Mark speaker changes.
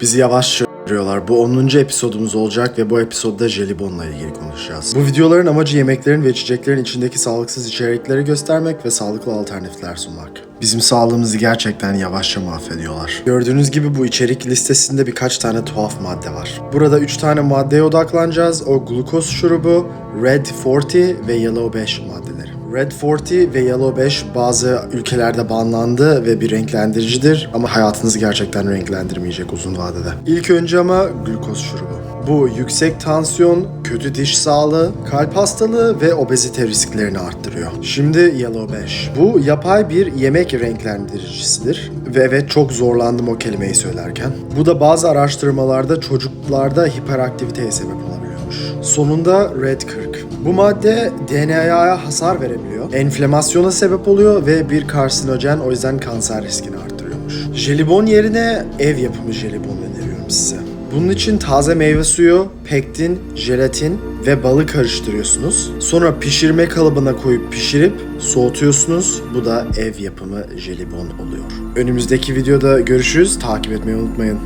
Speaker 1: Bizi yavaşça görüyorlar. Bu 10. episodumuz olacak ve bu episodda jelibonla ilgili konuşacağız. Bu videoların amacı yemeklerin ve içeceklerin içindeki sağlıksız içerikleri göstermek ve sağlıklı alternatifler sunmak. Bizim sağlığımızı gerçekten yavaşça mahvediyorlar. Gördüğünüz gibi bu içerik listesinde birkaç tane tuhaf madde var. Burada 3 tane maddeye odaklanacağız. O glukoz şurubu, Red 40 ve Yellow 5 maddeleri. Red 40 ve Yellow 5 bazı ülkelerde banlandı ve bir renklendiricidir ama hayatınızı gerçekten renklendirmeyecek uzun vadede. İlk önce ama glukoz şurubu. Bu yüksek tansiyon, kötü diş sağlığı, kalp hastalığı ve obezite risklerini arttırıyor. Şimdi Yellow 5. Bu yapay bir yemek renklendiricisidir. Ve evet çok zorlandım o kelimeyi söylerken. Bu da bazı araştırmalarda çocuklarda hiperaktiviteye sebep olabiliyormuş. Sonunda Red 40. Bu madde DNA'ya hasar verebiliyor, enflamasyona sebep oluyor ve bir karsinojen o yüzden kanser riskini arttırıyormuş. Jelibon yerine ev yapımı jelibon öneriyorum size. Bunun için taze meyve suyu, pektin, jelatin ve balı karıştırıyorsunuz. Sonra pişirme kalıbına koyup pişirip soğutuyorsunuz. Bu da ev yapımı jelibon oluyor. Önümüzdeki videoda görüşürüz. Takip etmeyi unutmayın.